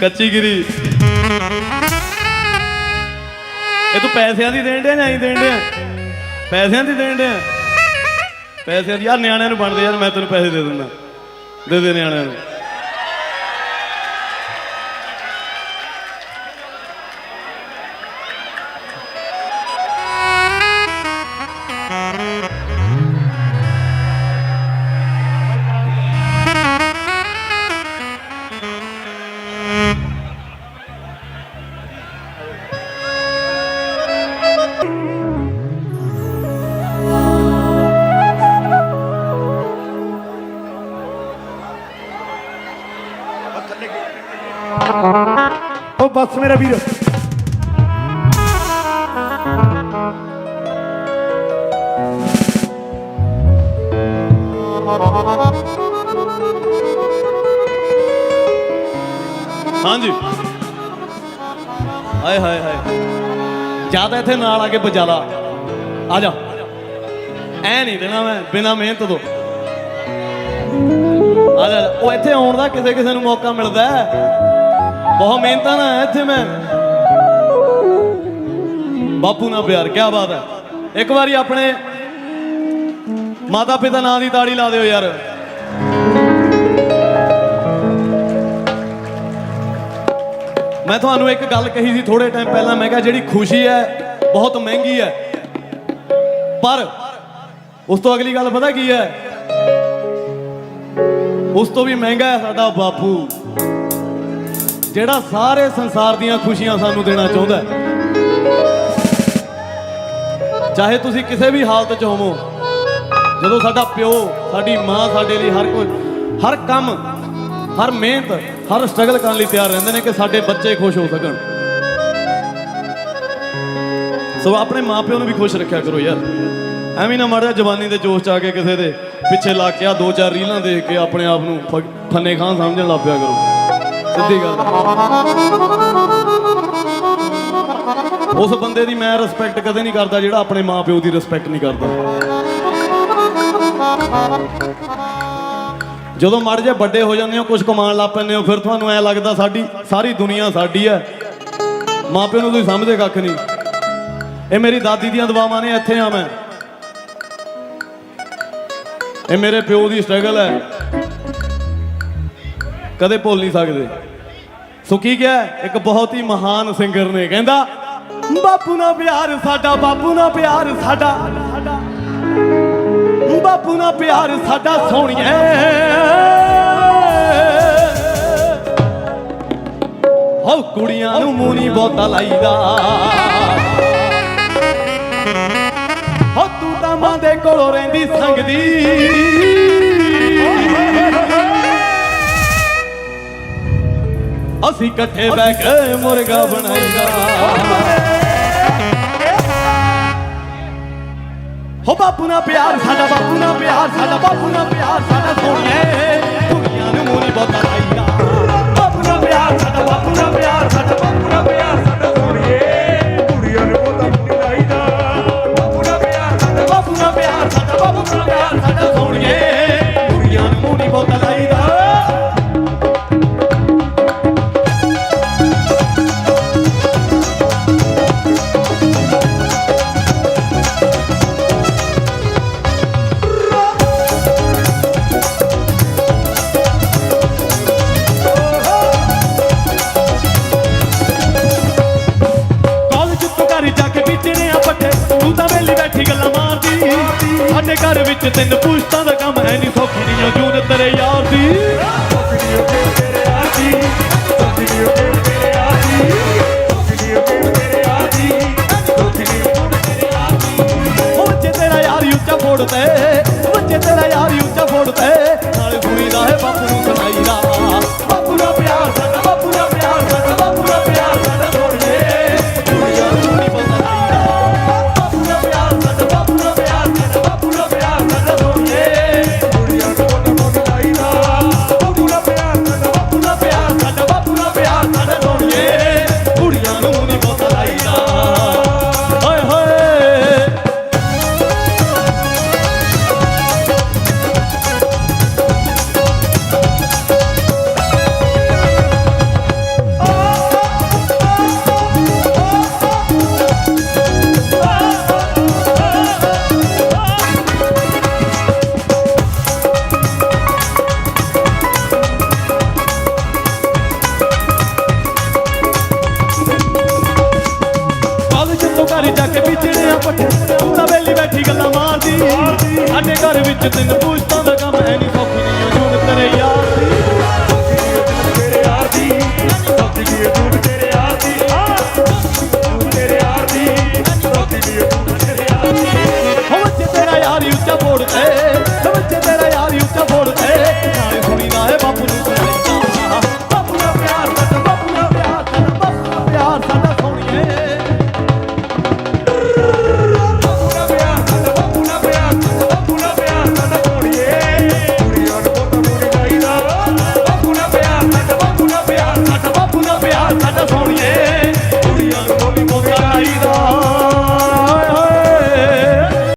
ਕੱਚੀ ਗਿਰੀ ਇਹ ਤੂੰ ਪੈਸਿਆਂ ਦੀ ਦੇਣ ਡਿਆ ਜਾਂ ਨਹੀਂ ਦੇਣ ਡਿਆ? ਪੈਸਿਆਂ ਦੀ ਦੇਣ ਡਿਆ? ਪੈਸਿਆਂ ਦੀ ਯਾਰ ਨਿਆਣਿਆਂ ਨੂੰ ਬਣਦੇ ਯਾਰ, ਮੈਂ ਤੈਨੂੰ ਪੈਸੇ ਦੇ ਦਿੰਦਾ। ਦੇ ਦੇ ਨਿਆਣਿਆਂ ਨੂੰ। ਉਹ ਬਸ ਮੇਰਾ ਵੀਰ। ਹਾਂਜੀ। ਹਾਏ ਹਾਏ ਹਾਏ। ਜ਼ਿਆਦਾ ਇੱਥੇ ਨਾਲ ਆ ਕੇ ਬਜਾਲਾ ਆ ਜਾ। ਐ ਨਹੀਂ ਦੇਣਾ ਮੈਂ, ਬਿਨਾ ਮਿਹਨਤ ਤੋਂ। ਆ ਜਾ ਉਹ ਇੱਥੇ ਆਉਣ ਦਾ ਕਿਸੇ ਕਿਸੇ ਨੂੰ ਮੌਕਾ ਮਿਲਦਾ ਬਹੁਤ ਮਿਹਨਤਾਂ ਨਾਲ ਆਇਆ ਇੱਥੇ ਮੈਂ। ਬਾਪੂ ਨਾਲ ਪਿਆਰ ਕੀ ਬਾਤ ਹੈ। ਇੱਕ ਵਾਰੀ ਆਪਣੇ ਮਾਤਾ ਪਿਤਾ ਨਾਂ ਦੀ ਤਾੜੀ ਲਾ ਦਿਓ ਯਾਰ। ਮੈਂ ਤੁਹਾਨੂੰ ਇੱਕ ਗੱਲ ਕਹੀ ਸੀ ਥੋੜੇ ਟਾਈਮ ਪਹਿਲਾਂ, ਮੈਂ ਕਿਹਾ ਜਿਹੜੀ ਖੁਸ਼ੀ ਹੈ, ਬਹੁਤ ਮਹਿੰਗੀ ਹੈ। ਪਰ ਉਸ ਤੋਂ ਅਗਲੀ ਗੱਲ ਪਤਾ ਕੀ ਹੈ? ਉਸ ਤੋਂ ਵੀ ਮਹਿੰਗਾ ਹੈ ਸਾਡਾ ਬਾਪੂ। ਜਿਹੜਾ ਸਾਰੇ ਸੰਸਾਰ ਦੀਆਂ ਖੁਸ਼ੀਆਂ ਸਾਨੂੰ ਦੇਣਾ ਚਾਹੁੰਦਾ ਹੈ। ਚਾਹੇ ਤੁਸੀਂ ਕਿਸੇ ਵੀ ਹਾਲਤ 'ਚ ਹੋਵੋ, ਜਦੋਂ ਸਾਡਾ ਪਿਓ, ਸਾਡੀ ਮਾਂ ਸਾਡੇ ਲਈ ਹਰ ਕੋਈ, ਹਰ ਕੰਮ, ਹਰ ਮਿਹਨਤ ਹਰ ਸਟਰਗਲ ਕਰਨ ਲਈ ਤਿਆਰ ਰਹਿੰਦੇ ਨੇ ਕਿ ਸਾਡੇ ਬੱਚੇ ਖੁਸ਼ ਹੋ ਸਕਣ। ਸੋ ਆਪਣੇ ਮਾਪਿਓ ਨੂੰ ਵੀ ਖੁਸ਼ ਰੱਖਿਆ ਕਰੋ ਯਾਰ। ਐਵੇਂ ਨਾ ਮਾੜਾ ਜਵਾਨੀ ਦੇ ਜੋਸ਼ ਚ ਆ ਕੇ ਕਿਸੇ ਦੇ ਪਿੱਛੇ ਲੱਗ ਕੇ ਆ ਦੋ ਚਾਰ ਰੀਲਾਂ ਦੇਖ ਕੇ ਆਪਣੇ ਆਪ ਨੂੰ ਫ- ਫੰਨੇ ਖਾਂ ਸਮਝਣ ਲੱਗ ਪਿਆ ਕਰੋ। ਸਿੱਧੀ ਗੱਲ ਉਸ ਬੰਦੇ ਦੀ ਮੈਂ ਰਿਸਪੈਕਟ ਕਦੇ ਨਹੀਂ ਕਰਦਾ ਜਿਹੜਾ ਆਪਣੇ ਮਾਪਿਓ ਦੀ ਰਿਸਪੈਕਟ ਨਹੀਂ ਕਰਦਾ। ਜਦੋਂ ਮੜ ਜੇ ਵੱਡੇ ਹੋ ਜਾਂਦੇ ਹੋ ਕੁਝ ਕਮਾਉਣ ਲੱਗ ਪੈਂਦੇ ਹੋ, ਫਿਰ ਤੁਹਾਨੂੰ ਐ ਲੱਗਦਾ ਸਾਡੀ, ਸਾਰੀ ਦੁਨੀਆ ਸਾਡੀ ਹੈ। ਮਾਪਿਓ ਨੂੰ ਤੁਸੀਂ ਸਮਝਦੇ ਕੱਖ ਨਹੀਂ। ਇਹ ਮੇਰੀ ਦਾਦੀ ਦੀਆਂ ਦੁਆਵਾਂ ਨੇ, ਇੱਥੇ ਆ ਮੈਂ। ਇਹ ਮੇਰੇ ਪਿਓ ਦੀ ਸਟਰਗਲ ਹੈ। ਕਦੇ ਭੁੱਲ ਨਹੀਂ ਸਕਦੇ। ਸੋ ਕੀ ਕਿਹਾ? ਇੱਕ ਬਹੁਤ ਹੀ ਮਹਾਨ ਸਿੰਗਰ ਨੇ, ਕਹਿੰਦਾ, ਬਾਪੂ ਨਾਲ ਪਿਆਰ ਸਾਡਾ, ਬਾਪੂ ਨਾਲ ਪਿਆਰ ਸਾਡਾ। ਬਾਪੂ ਨਾਲ ਪਿਆਰ ਸਾਡਾ ਸੋਹਣੀਏ ਹੋ ਕੁੜੀਆਂ ਨੂੰ ਮੂੰਹ ਬੋਤਾ ਬਹੁਤਾ ਲਾਈਦਾ। ਹੋ ਤੂੰ ਤਾਂ ਮਾਂ ਦੇ ਕੋਲੋਂ ਰਹਿੰਦੀ ਸੰਗਦੀ। ਅਸੀਂ ਇਕੱਠੇ ਬਹਿ ਕੇ ਮੁਰਗਾ ਬਣਾਈਦਾ। ਹੋ ਬਾਪੂ ਨਾਲ ਪਿਆਰ ਸਾਡਾ ਬਾਪੂ ਨਾਲ ਪਿਆਰ ਸਾਡਾ ਬਾਪੂ ਨਾਲ ਪਿਆਰ ਸਾਡਾ ਸੋਹਣੀਏ ਸਾਡੇ ਘਰ ਵਿੱਚ ਤਿੰਨ ਪੁਸ਼ਤਾਂ ਦਾ ਕੰਮ ਹੈ ਨਹੀਂ ਸੌਖੀ ਨਹੀਂ ਜੂਨ ਤੇਰੇ ਯਾਰ ਦੀ। ਉਹ ਬੱਚੇ ਤੇਰਾ ਯਾਰ ਹੀ ਉੱਚਾ ਫੋੜਦਾ ਬੱਚੇ ਤੇਰਾ ਯਾਰ ਹੀ ਉੱਚਾ ਫੋੜਦਾ। ਤੂੰ ਤਾਂ ਵੇਲੀ ਬੈਠੀ ਗੱਲਾਂ ਮਾਰਦੀ। ਸਾਡੇ ਘਰ ਵਿੱਚ ਤੈਨੂੰ ਪੁਸ਼ਤਾਂ ਕੰਮ ਹੈ ਨਹੀਂ ਸੌਖੀ ਨਹੀਂ ਜੂਨ ਤੇਰੇ ਯਾਰ।